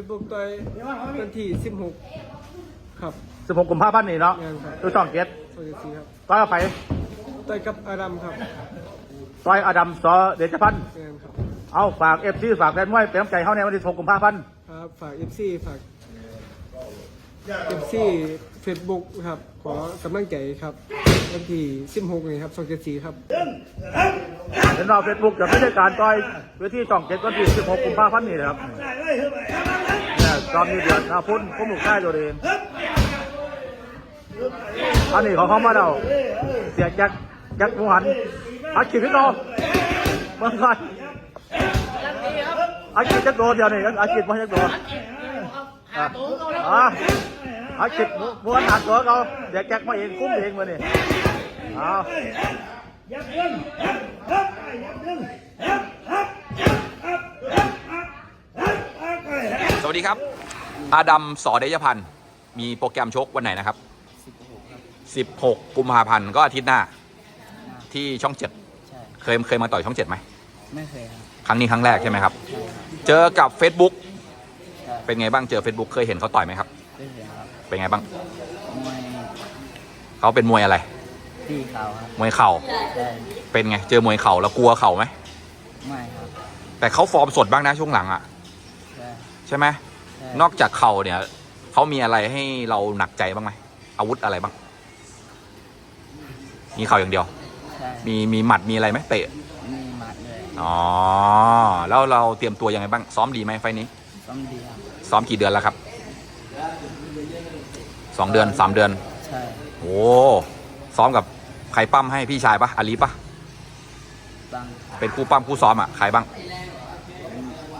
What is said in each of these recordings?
Facebook ตัววันที่16ครับสิบหกกุมภาพันธ์นี่เนาะงานครับดูช่องเจ็ดสวัสดีครับต่อยกับไผต่อยกับอาดัมครับต่อยอดัมสอเดชพันธ์งานครับเอาฝากเอฟซีฝากแฟนมวยเป็นน้ำใจเขาในวันที่หกกุมภาพันธ์ครับฝาก FC ฝาก FC Facebook ครับ ขอกำลังใจครับวันที่16นี้ครับ274ครับ เห็นเราเฟซบุ๊กจะไม่ใช่การต่อยเวทีช่องเจ็ดวันที่สิบหกกุมภาพันธ์นี่นะครับเนี่ยตอนนี้เดือนอาพุ่นพุ่มหมุกค่ายตัวเองอันนี้ของเขามาแล้วเสียแจ็คแจ็คหมูหันอัดขีดพี่โตเมือก่อนอัดขีดจักโดนเดียวนี่อัดขีดมาจักโดอะอะอัดขีดหมูหมูหันหันตัวเขาเดี๋ยวแจ็คมาเองคุ้มเองมาเนี่ยเอา วัสดีครับ อาดัมสอเดยพันธ์มีโปรแกรมชกวันไหนนะครับ 16 กุมภาพันธ์ก็อาทิตย์หน้า ที่ช่องเจ็ดใช่เคยเคยมาต่อยช่องเจ็ดไหม ไม่เคยครับครั้งนี้ครั้งแรกใช่ไหมครับ ใช่ครับเจอกับ Facebook ใช่เป็นไงบ้างเจอ Facebook เคยเห็นเขาต่อยไหมครับ ไม่เคยครับเป็นไงบ้างมวยเขาเป็นมวยอะไร ตีเขาครับมวยเข่าใช่เป็นไงเจอมวยเข่าแล้วกลัวเข่าไหมไม่ครับ แต่เขาฟอร์มสดบ้างนะช่วงหลังอะใช่ ใช่ไหมใช่นอกจากเข่าเนี่ยเขามีอะไรให้เราหนักใจบ้างไหมอาวุธอะไรบ้าง มีเข่าอย่างเดียว ใช่มีมีหมัดมีอะไรไหมเตะมีหมัดเลยอ๋อแล้วเราเตรียมตัวยังไงบ้างซ้อมดีไหมไฟล์นี้ ต้องดีครับซ้อมกี่เดือนแล้วครับสองเดือนสามเดือน ใช่โอ้ซ้อมกับใครปั้มให้พี่ชายปะอาลีปะบางเป็นคู่ปั้มคู่ซ้อมอะใครบ้าง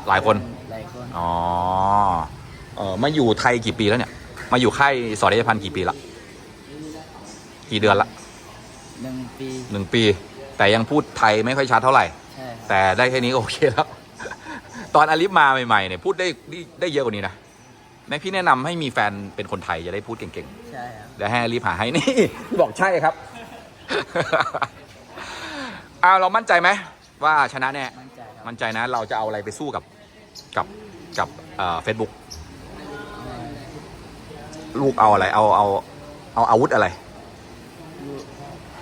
หลายคน หลายคนอ๋อเออมาอยู่ไทยกี่ปีแล้วเนี่ย มาอยู่ค่ายสอเดชพันธ์กี่ปีละ กี่เดือนละหนึ่งปี หนึ่งปี แต่ยังพูดไทยไม่ค่อยชัดเท่าไหร่ ใช่ครับ แต่ได้แค่นี้ก็โอเคแล้ว ตอนอาลิฟมาใหม่ๆเนี่ยพูดได้ได้ได้เยอะกว่านี้นะแม่พี่แนะนำให้มีแฟนเป็นคนไทยจะได้พูดเก่งใช่ครับๆเดี๋ยวให้อาลิฟหาให้นี่ บอกใช่ครับ อ้าวเรามั่นใจไหมว่าชนะแน่ มั่นใจครับ มั่นใจนะเราจะเอาอะไรไปสู้กับกับกับเฟซบุ๊กลูกเอาอะไร เอาเอาเอาอาวุธอะไรลูก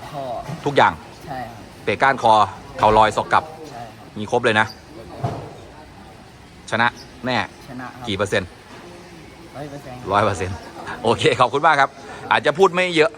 พ่อทุกอย่างใช่ครับเตะก้านคอเข่าลอยศอกกลับ ใช่ครับมีครบเลยนะ ชนะแน่ชนะครับกี่เปอร์เซ็นต์ร้อยเปอร์เซ็นต์ ร้อยเปอร์เซ็นต์โอเค ขอบคุณมากครับ อาจจะพูดไม่เยอะ